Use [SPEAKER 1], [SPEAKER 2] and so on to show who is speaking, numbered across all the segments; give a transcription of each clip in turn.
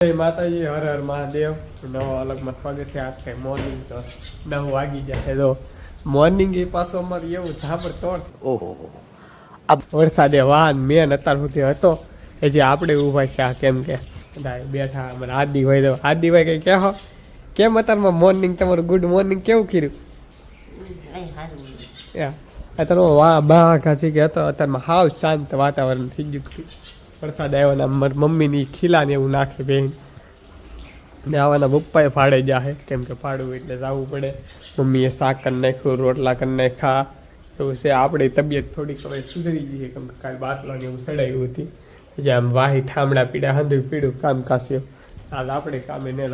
[SPEAKER 1] માતાજી હર હર મહાદેવ. નવો અલગમાં સ્વાગત છે આજ કઈ મોર્નિંગ તો નવ વાગી જાય તો મોર્નિંગ એ પાછું અમારે એવું ઝાપડ તોડ
[SPEAKER 2] ઓહો
[SPEAKER 1] વરસાદે વાહન મેન અત્યાર સુધી હતો. એ જે આપણે ઊભા છે આ કેમ કે બેઠા અમારે આદિ હોય તો આદિ ભાઈ કઈ કહો? કેમ અત્યારમાં મોર્નિંગ તમારું ગુડ મોર્નિંગ કેવું કર્યું? યા અત્યારમાં વાહ બાઘા છે કે હતો અત્યારમાં હાવ શાંત વાતાવરણ થઈ ગયું. વરસાદ આવ્યો ને મારી મમ્મીની ખીલાને એવું નાખે બેન. ને આવાના પપ્પાએ ફાડે જાહે, કેમ કે ફાડવું એટલે જવું પડે. મમ્મીએ શાક કરી નાખ્યું, રોટલા કરી નાખ્યા. એવું છે, આપણી તબિયત થોડીક હવે સુધરી ગઈ કેમ કે કાલે બાટલાને એવું સડાયું હતી. જે આમ વાહી ઠામડા પીડા હંધું પીડું કામ કાસ્યો. આજ આપણે કામે ન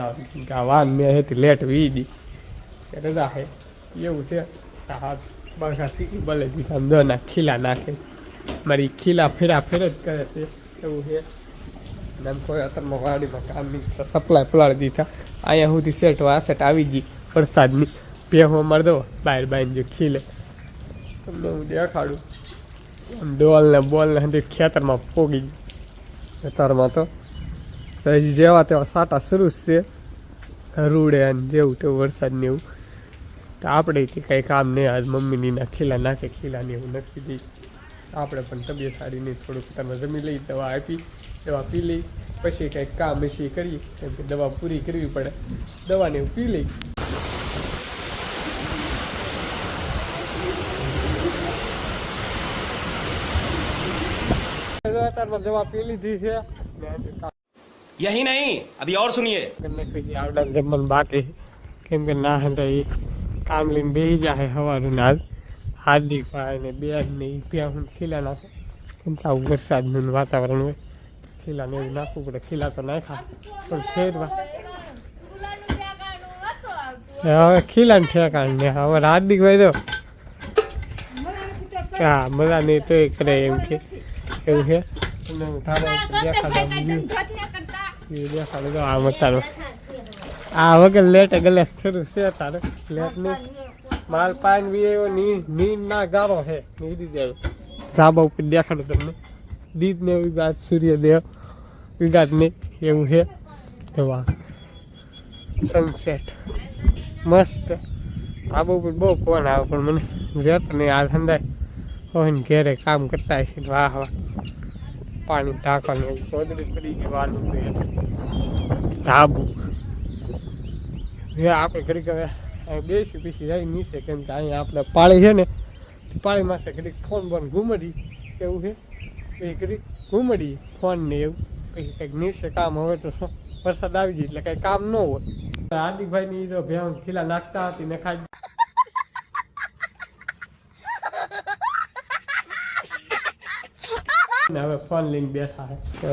[SPEAKER 1] કે આ વાન મેં હતી લેટ વી દી. રજા હે. એવું છે, આ હાથ બરખા સીટી ભલે દીધા દોના ખીલા નાખે. મારી ખીલા ફેરા ફેર જ કરે છે. એવું છે. આમ કોઈ અત્યારમાં વાડીમાં કામ નહીં સપ્લાય પલાળી દીધા. અહીંયા સુધી સેટ વાસેટ આવી ગઈ. વરસાદની. પેહો મારી દો બહાર બહાર જે ખીલે. તમને હું દેખાડું. આમ ડોલ ને બોલ ને હંધી ખેતરમાં પોગી ગઈ ખેતરમાં તો હજી જેવા તેવા સાટા શરૂ છે. રૂડે અને જેવું તેવું વરસાદ ને એવું. તો આપણે કંઈ કામ નહીં. આજ મમ્મીની ના ખીલા નાખે. ખીલા ને એવું નથી દી આપણે પણ તબિયત સારી નહીં થોડુંક તમે જમી લઈ દવા આપી દવા પી લઈ પછી કંઈક કામ હશે કરીએ કેમ કે દવા પૂરી કરવી પડે. દવાને પી લઈ. દવા પી લીધી છે.
[SPEAKER 2] યહી નહીં અભી
[SPEAKER 1] ઓર સુનિયે આવડા જમવાનું બાકી કેમ કે ના હતા કામ લઈને બેહી જાય હવાનું ના હાર્દિક ભાઈ ને બેન ને હું ખીલા નાખે. કેમ કે આવું વરસાદનું વાતાવરણ હોય. ખીલા ને એવું નાખવું પડે ખીલા તો નાખ્યા. પણ ફેરવા. હવે ખીલા ને ઠેકાણ ને. હવે હાર્દિક ભાઈ તો હા બધા નહીં તો એ કરે એમ કે. એવું છે? આ વગર લેટ ગલે થયું છે તારે. લેટ નહીં. માલ પાન બી એવો ની નીર ના ગારો છે નીરી દેવો ધાબા ઉપર દેખાડું તમને. દીદ ને વિગાત સૂર્યદેવ વિગાત ને એવું છે એવા સનસેટ મસ્ત. ધાબા ઉપર બહુ ફોન આવે, પણ મને રહેતો નહીં. આ ઠંડા હોય ઘેરે કામ કરતા હશે વાહ વાહ. પાણી ઢાંકવાનું ગોદડી પડી જવાનું ધાબુ. આપણે ઘડીક હવે બેસી બેસી રહી નીચે કેમ કે અહીંયા આપણે પાળી છે ને પાળી માસે ઘડીક ફોન બોન ઘૂમડી એવું છે? પછી ઘડીક ઘૂમડી ફોન ને એવું. પછી કંઈક નીચે કામ હવે તો શું? વરસાદ આવી જાય એટલે કંઈ કામ ન હોય. હાર્દિકભાઈ ની તો ભેણ ખીલા નાખતા હતી ને ખાઈ ને હવે ફોન લઈને બેઠા છે.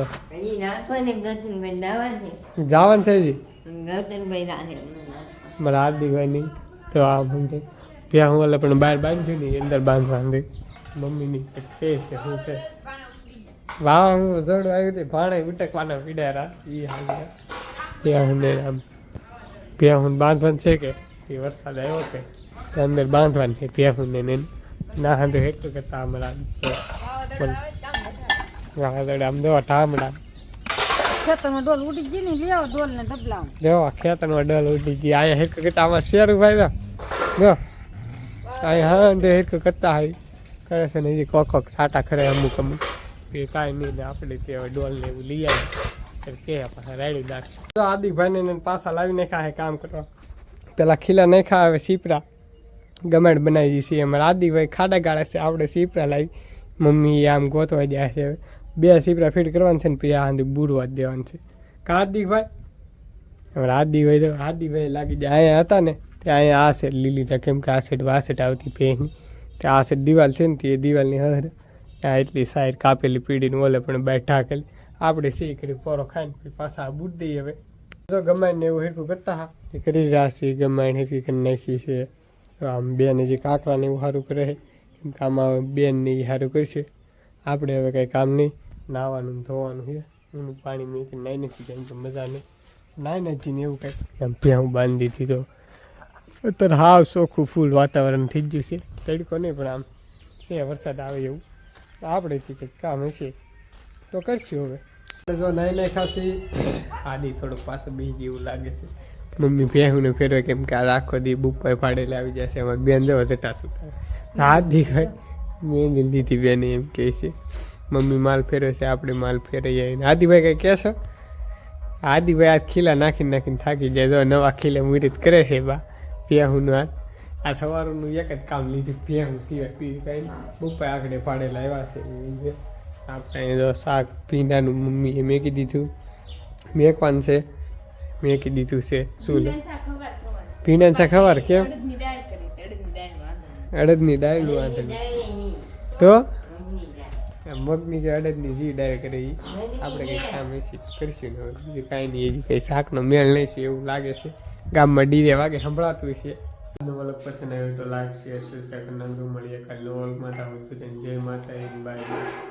[SPEAKER 3] છે
[SPEAKER 1] જવાનું છે જી
[SPEAKER 3] ગૌતમભાઈ
[SPEAKER 1] મારા હાર્દિકભાઈની તો આ સમજે. ત્યાં હું એટલે પણ બહાર બાંધ્યું નહીં અંદર બાંધવાની. મમ્મીની કે છે શું છે? વાહ હું જોડું આવ્યું હતું ભાણે ઉટકવાના પીડારા. એ હાલ ત્યાં હું ને આમ ત્યાં હું બાંધવાનું છે કે એ વરસાદ આવ્યો કે ત્યાં અંદર બાંધવાન છે ત્યાં હું ને ના હા તો હેઠું કરતા હમણાં વાદળ આમ દેવા ટામડા
[SPEAKER 4] ખેતરમાં ડોલ ઉડી ગઈ
[SPEAKER 1] અહીંયા હેક કરતા આમાં શેરું ભાઈ જો હા તે હેક કરતા હાઈ કરે છે ને હજી કોક કોક સાટા ખરે અમુક અમુક. એ કાંઈ નહીં આપણે તે ડોલ ને એવું લઈ આવી કે પાછા રાયડું નાખશું. તો આદિભાઈને પાછા લાવી નાખ્યા હે કામ કરવા. પેલા ખીલા નાખ્યા હવે સીપરા ગમેડ બનાવી છે અમારે આદિભાઈ ખાડા ગાળે છે. આપણે સીપરા લાવી. મમ્મી આમ ગોતવા જાય છે. હવે બે સીપરા ફિટ કરવાની છે ને પછી આ બુરવા જ દેવાનું છે. કાર્દિકભાઈ હાર્દિકભાઈ તો હાર્દિકભાઈ લાગી જાય અહીંયા હતા ને, તે અહીંયા આ સેટ લીલી હતા કેમ કે આ સેટ આ સેટ આવતી પેની તે આ સેટ દિવાલ છે ને, તે દિવાલની હર આ એટલી સાઈડ કાપેલી પીડીને ઓલે પણ બેઠા કેલી આપણે કરી પોરો ખાઈને પછી બૂટ દઈએ હવે. જો ગમાઈને એવું હેઠું કરતા હા. એ કરી રહ્યા છીએ ગમાઈને હેઠી કરી નાખી છે. આમ બેન જે કાંકરાને એવું સારું કરે છે, કેમ કે આમાં બેન ને એ સારું કરશે. આપણે હવે કંઈ કામ નહીં. નાહવાનું ધોવાનું છે. એનું પાણી મૂકી નાઈ નથી જાય કે મજા નહીં. નાઈ નથી ને એવું કંઈક એમ પ્યાં બાંધી દીધી. તો અત્યારે હાવ ચોખ્ખું ફૂલ વાતાવરણ થઈ ગયું છે. તડકો નહીં પણ આમ છે, વરસાદ આવે એવું. આપણે કંઈક કામ હશે. તો કરશું હવે. જો નાઈ નાઈ ખાસી આડી થોડું પાછું બીજી એવું લાગે છે. મમ્મી ભેહું ને ફેરવે કેમ કે આ આખો દી બુપાઈ ફાડેલા આવી જશે એમાં બેન જવા જટા સુટા હાથ દીખાય મેં લીધી બેને એમ કહે છે મમ્મી માલ ફેરવે છે આપણે માલ ફેરવીએ આદિભાઈ કંઈ કહેશો આદિભાઈ આ ખીલા નાખીને નાખીને થાકી જાય તો નવા ખીલા મુહૂર્ત કરે છે બા પિયાહુનું આ આ સવારનું એક જ કામ લીધું પિયાહું સિવાય પી કાંઈ બુપાઈ આગળ ફાડેલા આવ્યા છે આપણે જો શાક ભીંડાનું મમ્મીએ મેકી દીધું. મેકવાનું છે મેકી દીધું છે શું ભીંડાનું શાક ખબર કેમ? અડદની દાળનું વાંધો તો મગની કે અડદની જી ડાયરેક્ટ કરી આપણે કંઈ કામ એસી કરીશું ને બીજું કાંઈ નહીં હજી કંઈ શાકનો મેળ લઈશું એવું લાગે છે. ગામમાં ડીરે વાગે સંભળાતું છે. વલક પસંદ આવ્યો તો લાઈક શેર સબસ્ક્રાઈબ મળીએ કાલે નવો વલકમાં જય માતા બાય.